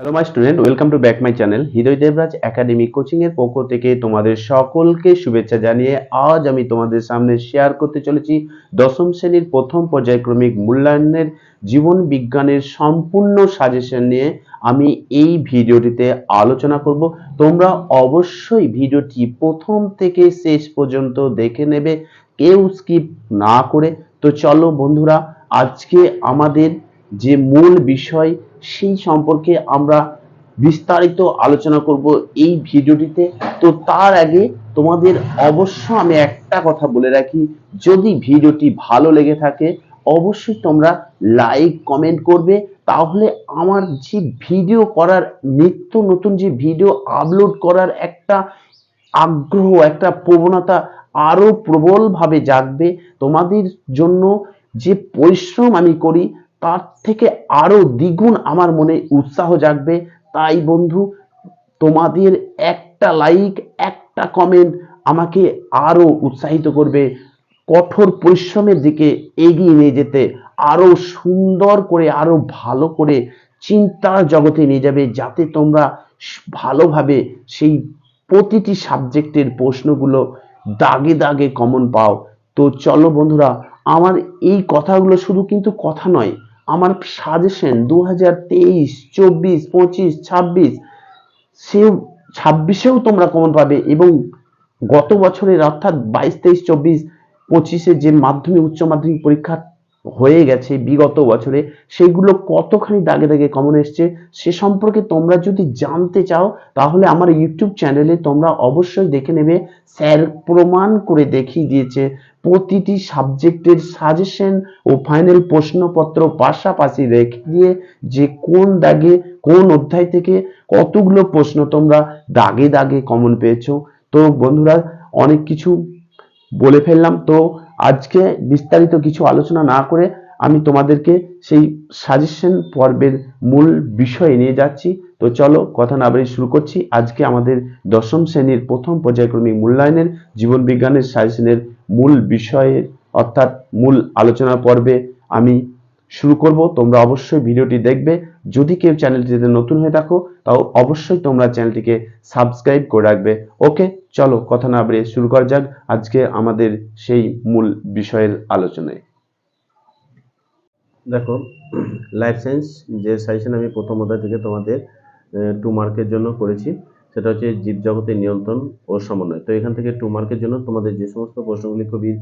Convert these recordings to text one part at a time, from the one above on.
Hello my student welcome to back my channel Hriday Debraj academy coaching এর পক্ষ থেকে তোমাদের সকলকে শুভেচ্ছা জানিয়ে আজ আমি তোমাদের সামনে শেয়ার করতে চলেছি দশম শ্রেণির প্রথম পর্যায়ক্রমিক মূল্যায়নের জীবন বিজ্ঞানের সম্পূর্ণ সাজেশন নিয়ে আমি এই ভিডিওটিতে আলোচনা করব। তোমরা অবশ্যই ভিডিওটি প্রথম থেকে শেষ পর্যন্ত দেখে নেবে, কেউ স্কিপ না করে। তো চলো বন্ধুরা, আজকে আমাদের যে মূল বিষয় সেই সম্পর্কে আমরা বিস্তারিত আলোচনা করব এই ভিডিওটিতে। তো তার আগে তোমাদের অবশ্য আমি একটা কথা বলে রাখি, যদি ভিডিওটি ভালো লেগে থাকে, অবশ্যই তোমরা লাইক, কমেন্ট করবে। তাহলে আমার যে ভিডিও করার, নিত্য নতুন যে ভিডিও আপলোড করার একটা আগ্রহ, একটা প্রবণতা আরও প্রবলভাবে জাগবে। তোমাদের জন্য যে পরিশ্রম আমি করি তার থেকে আরও দ্বিগুণ আমার মনে উৎসাহ জাগবে। তাই বন্ধু, তোমাদের একটা লাইক একটা কমেন্ট আমাকে আরও উৎসাহিত করবে। কঠোর পরিশ্রমের দিকে এগিয়ে নিয়ে যেতে, আরও সুন্দর করে, আরও ভালো করে চিন্তার জগতে নিয়ে যাবে, যাতে তোমরা ভালোভাবে সেই প্রতিটি সাবজেক্টের প্রশ্নগুলো দাগে দাগে কমন পাও। তো চলো বন্ধুরা, আমার এই কথাগুলো শুধু কিন্তু কথা নয় আমার সাজেশন দু হাজার তেইশ, চব্বিশ, পঁচিশ, ছাব্বিশ, সেও ছাব্বিশেও তোমরা কমন পাবে এবং গত বছরের অর্থাৎ বাইশ, তেইশ, চব্বিশ, পঁচিশে যে মাধ্যমিক, উচ্চ মাধ্যমিক পরীক্ষা হয়ে গেছে বিগত বছরে, সেগুলো কতখানি দাগে দাগে কমন এসছে, সে সম্পর্কে তোমরা যদি জানতে চাও, তাহলে আমার ইউটিউব চ্যানেলে তোমরা অবশ্যই দেখে নেবে। স্যার প্রমাণ করে দেখিয়ে দিয়েছে প্রতিটি সাবজেক্টের সাজেশন ও ফাইনাল প্রশ্নপত্র পাশাপাশি রেখে দিয়ে যে কোন দাগে, কোন অধ্যায় থেকে কতগুলো প্রশ্ন তোমরা দাগে দাগে কমন পেয়েছ। তো বন্ধুরা, অনেক কিছু বলে ফেললাম। তো আজকে বিস্তারিত কিছু আলোচনা না করে আমি তোমাদেরকে সেই সাজেশন পর্বের মূল বিষয়ে নিয়ে যাচ্ছি। তো চলো কথা না বাড়িয়ে শুরু করছি। আজকে আমাদের দশম শ্রেণির প্রথম পর্যায়ক্রমিক মূল্যায়নের জীবন বিজ্ঞানের সাজেশনের মূল বিষয়ে অর্থাৎ মূল আলোচনা পর্বে আমি শুরু করব। তোমরা অবশ্যই ভিডিওটি দেখবে। যদি কেউ চ্যানেলটিতে নতুন হয়ে থাকো, তাও অবশ্যই তোমরা চ্যানেলটিকে সাবস্ক্রাইব করে রাখবে। ওকে, চলো কথা না বাড়িয়ে শুরু করা যাক আজকে আমাদের সেই মূল বিষয়ের আলোচনায়। দেখো লাইফ সায়েন্স যে সাজেশন আমি প্রথম অধ্যায় থেকে তোমাদের টু মার্কের জন্য করেছি, সেটা হচ্ছে জীবজগতের নিয়ন্ত্রণ ও সমন্বয়। তো এখান থেকে টু মার্কের জন্য তোমাদের যে সমস্ত প্রশ্নগুলি খুবই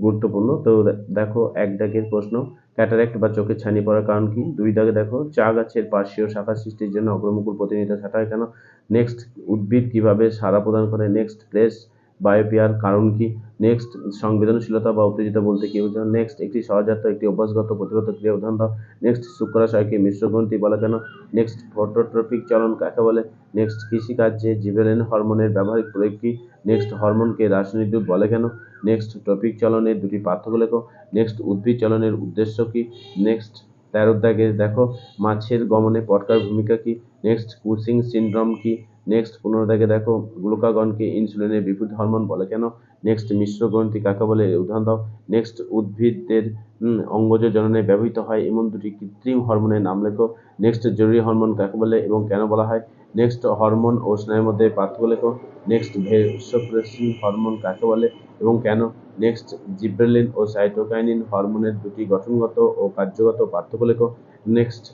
গুরুত্বপূর্ণ। তো দেখো, এক দাগের প্রশ্ন ক্যাটারেক্ট বা চোখের ছানি পড়ার কারণ কি? দুই দাগে দেখো চা গাছের পার্শ্বীয় শাখা সৃষ্টির জন্য অগ্রমুকুল প্রতিনিধিতা ছাটা হয় কেন? নেক্সট উদ্ভিদ কীভাবে সাড়া প্রদান করে? নেক্সট প্লেস বায়োপিয়ার কারণ কি? নেক্সট সংবেদনশীলতা বা উত্তেজিত বলতে কি বোঝানো নেক্সট একটি সহজাত, একটি অভ্যাসগত প্রতিগত ক্রিয়া উদাহরণ দাও। নেক্সট শুক্রাশয়কে মিশ্র গ্রন্থি বলে কেন? নেক্সট ফটোট্রপিক চলন কাকে বলে? নেক্সট কৃষিকার্যে জিবেলেন হরমোনের ব্যবহারিক প্রয়োগ কি? নেক্সট হরমোনকে রাসায়নিক বলে কেন? নেক্সট টপিক চলনের দুটি পার্থক্য লেখো। নেক্সট উদ্ভিদ চলনের উদ্দেশ্য কি? নেক্সট তেরো দাগে দেখো। মাছের গমনে পটকার ভূমিকা কি? নেক্সট কুসিং সিনড্রোম কি? নেক্সট পনেরো দাগে দেখো। গ্লুকাগনকে ইনসুলিনের বিপরীত হরমোন বলে কেন? নেক্সট মিশ্র গ্রন্থি কাকে বলে? উদাহরণ দাও। নেক্সট উদ্ভিদদের উম, অঙ্গজ জননে ব্যবহৃত হয় এমন দুটি কৃত্রিম হরমোনের নাম লেখো। নেক্সট জরুরি হরমোন কাকে বলে এবং কেন বলা হয়? নেক্সট হরমোন ও স্নায়ুর মধ্যে পার্থক্য লেখো। নেক্সট ভেসোপ্রেসিন হরমোন কাকে বলে? এবং কেন? নেক্সট জিব্রেলিন ও সাইটোকাইনিন হরমোনের দুটি গঠনগত ও কার্যগত পার্থক্য লেখো। নেক্সট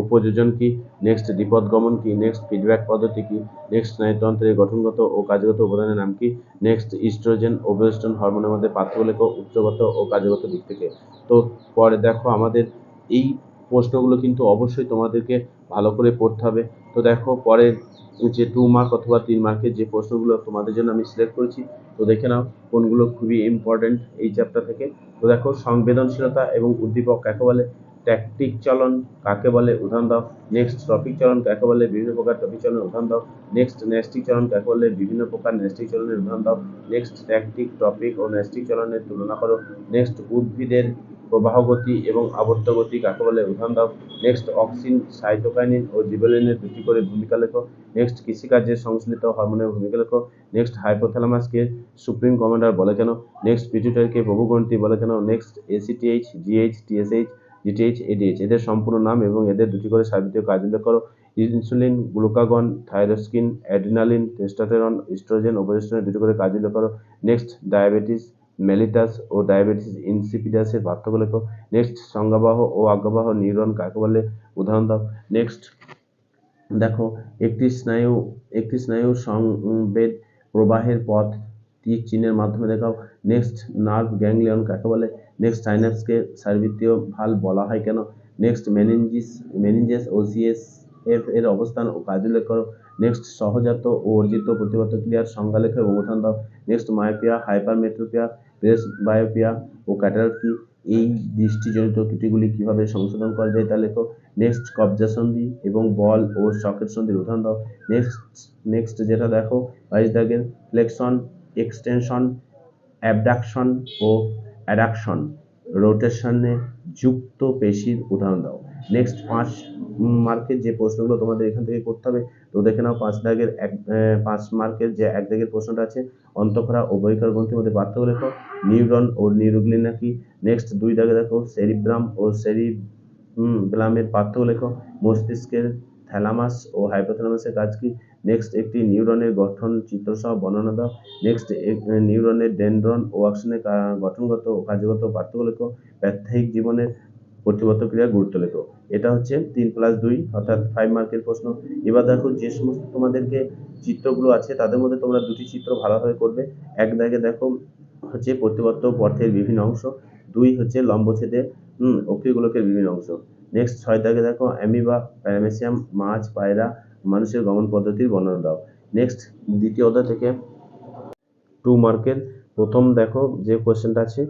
উপযোজন কি? নেক্সট বিপদগমন কি? নেক্সট ফিডব্যাক পদ্ধতি কি? নেক্সট স্নায়ুতন্ত্রের গঠনগত ও কার্যগত উপাদানের নাম কি? নেক্সট ইস্ট্রোজেন ও ওয়েস্ট্রন হরমোনের মধ্যে পার্থক্য লেখো উচ্চগত ও কার্যগত দিক থেকে। তো, পরে দেখো আমাদের এই প্রশ্নগুলো কিন্তু অবশ্যই তোমাদেরকে ভালো করে পড়তে হবে। তো দেখো, পরে যে টু মার্ক অথবা তিন মার্কের যে প্রশ্নগুলো তোমাদের জন্য আমি সিলেক্ট করেছি তো দেখে নাও কোনগুলো খুবই ইম্পর্টেন্ট এই চ্যাপ্টার থেকে। তো দেখো, সংবেদনশীলতা এবং উদ্দীপক কাকে বলে? ট্যাকটিক চলন কাকে বলে? উদাহরণ দাও। নেক্সট টপিক চলন কাকে বলে? বিভিন্ন প্রকার টপিক চলনের উদাহরণ দাও। নেক্সট ন্যাস্টিক চলন কাকে বলে? বিভিন্ন প্রকার ন্যাস্টিক চলনের উদাহরণ দাও। নেক্সট ট্যাকটিক টপিক ও ন্যাস্টিক চলনের তুলনা করো। নেক্সট উদ্ভিদের প্রবাহ গতি এবং আবর্ত গতি কাকে বলে উদাহরণ দাও। নেক্সট অক্সিন সাইটোকাইনিন ও জিবেলিনের দুটি করে ভূমিকা লেখো। নেক্সট কৃষিকার্যের সংশ্লিষ্ট হরমোনের ভূমিকা লেখো। নেক্সট হাইপোথ্যালামাসকে সুপ্রিম কমান্ডার বলে কেন নেক্সট পিটুইটারিকে বহুগ্রন্থি বলে কেন next ACTH GH TSH GTH ADH এদের সম্পূর্ণ নাম এবং এদের দুটি করে সার্বিতীয় কাজ উল্লেখ করো। Insulin glucagon thyroxine adrenaline testosterone oestrogen ওভারস্ট্রনের দুটি করে কাজ উল্লেখ করো। নেক্সট ডায়াবেটিস মেলিটাস ও ডায়াবেটিস ইনসিপিডাসের পার্থক্য লেখো নেক্সট সংজ্ঞাবাহ ও আজ্ঞাবাহ নিউরন কাকে বলে? উদাহরণ দাও। নেক্সট দেখো, একটি স্নায়ু একটি স্নায়ু সংবেদ প্রবাহের পথ তীর চিহ্নের মাধ্যমে দেখাও। নেক্সট নার্ভ গ্যাংলিয়ন কাকে বলে? নেক্সট সাইন্যাপসকে সার্বিত্রীয় ভালো বলা হয় কেন? নেক্সট মেনিনজিস মেনিনজেস ও এফ এর অবস্থান ও কাজ উল্লেখ করো নেক্সট সহজাত ও অর্জিত প্রতিবাদ ক্রিয়ার সংজ্ঞা লেখো এবং উদাহরণ দাও। Next myopia, hypermetropia, presbyopia ও ক্যাটারাক্ট কি? এই দৃষ্টিজনিত ত্রুটিগুলি কীভাবে সংশোধন করা যায় তা লেখো। নেক্সট কবজা সন্ধি এবং বল ও সকেট সন্ধির উদাহরণ দাও। নেক্সট নেক্সট যেটা দেখো, বাইশ দাগের ফ্লেকশন, এক্সটেনশন, অ্যাবডাকশন ও অ্যাডাকশন। রোটেশনে যুক্ত পেশির উদাহরণ দাও। নেক্সট পাঁচ মার্কের যে প্রশ্নগুলো তোমাদের এখান থেকে করতে হবে, তো দেখে নাও পাঁচ দাগের এক পাঁচ মার্কের যে এক দাগের প্রশ্নটা আছে, অন্তঃক্ষরা ও বহিকর গ্রন্থির মধ্যে পার্থক্য লেখো, নিউরন ও নিউরোগ্লিন নাকি? নেক্সট দুই দাগে দেখো, সেরিব্রাম ও সেরি ব্লামের পার্থক্য লেখো, মস্তিষ্কের থ্যালামাস ও হাইপোথ্যালামাসের কাজ কি? নেক্সট একটি নিউরনের গঠন চিত্রসহ বর্ণনা দাও নেক্সট নিউরনের ডেনড্রন ও অ্যাকশনের গঠনগত ও কার্যগত পার্থক্য লেখো, প্রাত্যহিক জীবনের প্রতিবদ্ধ ক্রিয়ার গুরুত্ব লেখো। এটা হচ্ছে তিন প্লাস দুই, অর্থাৎ ফাইভ মার্কের প্রশ্ন। এবার দেখো যে সমস্ত তোমাদেরকে চিত্রগুলো আছে, তাদের মধ্যে তোমরা দুটি চিত্র ভালোভাবে করবে। এক দাগে দেখো হচ্ছে প্রতিবদ্ধ পথের বিভিন্ন অংশ, দুই হচ্ছে লম্বছেদের হুম, অক্ষিগোলকের বিভিন্ন অংশ। নেক্সট ছয় দাগে দেখো অ্যামিবা, প্যারামেসিয়াম, মাছ, পায়রা, মানুষের গমন পদ্ধতির বর্ণনা দাও। নেক্সট দ্বিতীয় অধ্যায় থেকে টু মার্কের প্রথম দেখো যে কোয়েশ্চেনটা আছে।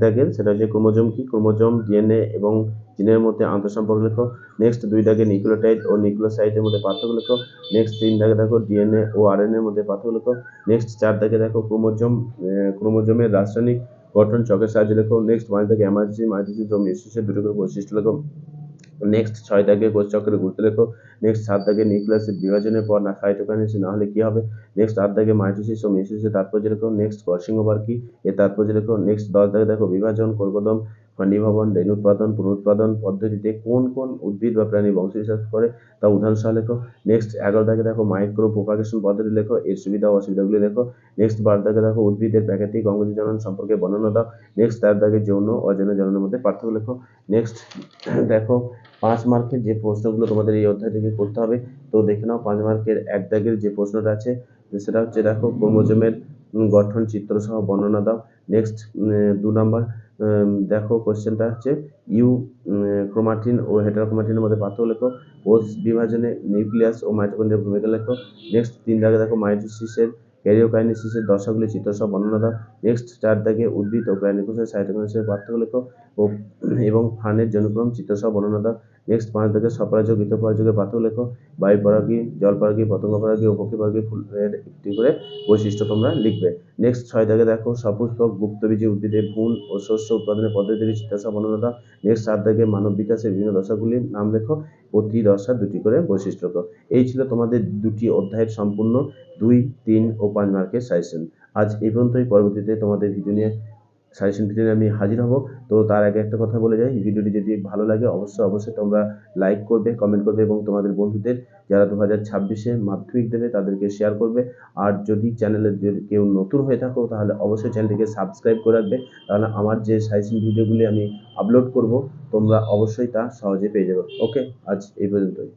দাগের সেটা হচ্ছে ক্রোমোজোম কি? ক্রোমোজোম, ডিএনএ এবং জিনের মধ্যে আন্তঃসম্পর্ক লেখো। নেক্সট দুই দাগে নিউক্লিওটাইড ও নিউক্লিওসাইডের মধ্যে পার্থক্য লেখো। নেক্সট তিন দাগে দেখো ডিএনএ ও আরএনএ এর মধ্যে পার্থক্য লেখো। নেক্সট চার দাগে দেখো ক্রোমোজোম ক্রোমোজোমের রাসায়নিক গঠন চকের সাহায্যে লেখো। নেক্সট পাঁচ দাগে এমার্জি মাইটোসিস ও মিউসিসের দুটো করে বৈশিষ্ট্য লেখো। নেক্সট ছয় দাগে কোষ চক্রের গুরুত্ব লেখো নেক্সট সাত দাগে নিউক্লিয়াসের বিভাজনের পর না সাইটোকাইনেসিস না হলে কি হবে? নেক্সট আট দাগে মাইটোসিস ও মেসিসের তাৎপর্য লেখো নেক্সট ওভার কি? এর তাৎপর্য লেখো নেক্সট দশ দাগে দেখো বিভাজন কর্কদম খণ্ডীভবন রেণুৎপাদন পুনরুৎপাদন পদ্ধতিতে কোন কোন উদ্ভিদ বা প্রাণী বংশবিস্তার করে তা উদাহরণ সহ লেখো। নেক্সট এগারো দাগে দেখো মাইক্রো প্রোপাগেশন পদ্ধতি লেখো, এর সুবিধা ও অসুবিধাগুলি লেখো। নেক্সট বারো দাগে দেখো উদ্ভিদের প্রাকৃতিক অঙ্গজ জনন সম্পর্কে বর্ণনা দাও। নেক্সট তেরো দাগে যৌন অযৌন জননের মধ্যে পার্থক্য লেখো। নেক্সট দেখো পাঁচ মার্কের যে প্রশ্নগুলো তোমাদের এই অধ্যায় থেকে করতে হবে, তো দেখে নাও পাঁচ মার্কের এক দাগের যে প্রশ্নটা আছে সেটা হচ্ছে দেখো ক্রোমোজোমের গঠন চিত্র সহ বর্ণনা দাও। নেক্সট দু নাম্বার দেখো কোশ্চেনটা হচ্ছে ইউ ক্রোমাটিন ও হেটারোক্রোমাটিনের মধ্যে পার্থক্য লেখো, কোষ বিভাজনে নিউক্লিয়াস ও মাইটোকন্ড্রিয়ার ভূমিকা লেখো। নেক্সট তিন দাগে দেখো মাইটোসিসের ক্যারিওকাইনেসিসের দশাগুলি চিত্রসহ বর্ণনা দাও নেক্সট চার দাগে উদ্ভিদ ও প্রাণী কোষের সাইটোকাইনেসিসের পার্থক্য ও এবং ফানের জনক্রম চিত্রসহ বর্ণনা দাও নেক্সট পাঁচ দাগে স্বপরাজক গীতপরাজকের পার্থক্য লেখো। বায়ু পরাগী জল পরাগী পতঙ্গ পরাগী ও পক্ষী পরাগী ফুলের একটি করে বৈশিষ্ট্য তোমরা লিখবে। নেক্সট ছয় দাগে দেখো সপুষ্পক, গুপ্তবীজী উদ্ভিদের ভ্রূণ ও শস্য উৎপাদনের পদ্ধতির চিত্রসহ বর্ণনা নেক্সট সাত দাগে মানব বিকাশের বিভিন্ন দশাগুলির নাম লেখো। প্রতি দশা দুটি করে বৈশিষ্ট্য এই ছিল তোমাদের দুটি অধ্যায়ের সম্পূর্ণ দুই, তিন ও পাঁচ মার্কের সাজেশন আজ এই পর্যন্তই, পরবর্তীতে তোমাদের ভিডিও নিয়ে সাজেশন ভিডিও নিয়ে আমি হাজির হব। তো তার আগে একটা কথা বলে যাই ভিডিওটি যদি ভালো লাগে, অবশ্যই অবশ্যই তোমরা লাইক করবে কমেন্ট করবে এবং তোমাদের বন্ধুদের, যারা দু হাজার ছাব্বিশে মাধ্যমিক দেবে, তাদেরকে শেয়ার করবে। আর যদি চ্যানেলে কেউ নতুন হয়ে থাকো, তাহলে অবশ্যই চ্যানেলটিকে সাবস্ক্রাইব করে রাখবে। তাহলে আমার যে সাজেশন ভিডিওগুলি আমি আপলোড করব, তোমরা অবশ্যই তা সহজে পেয়ে যাবে। ওকে আজ এই পর্যন্তই।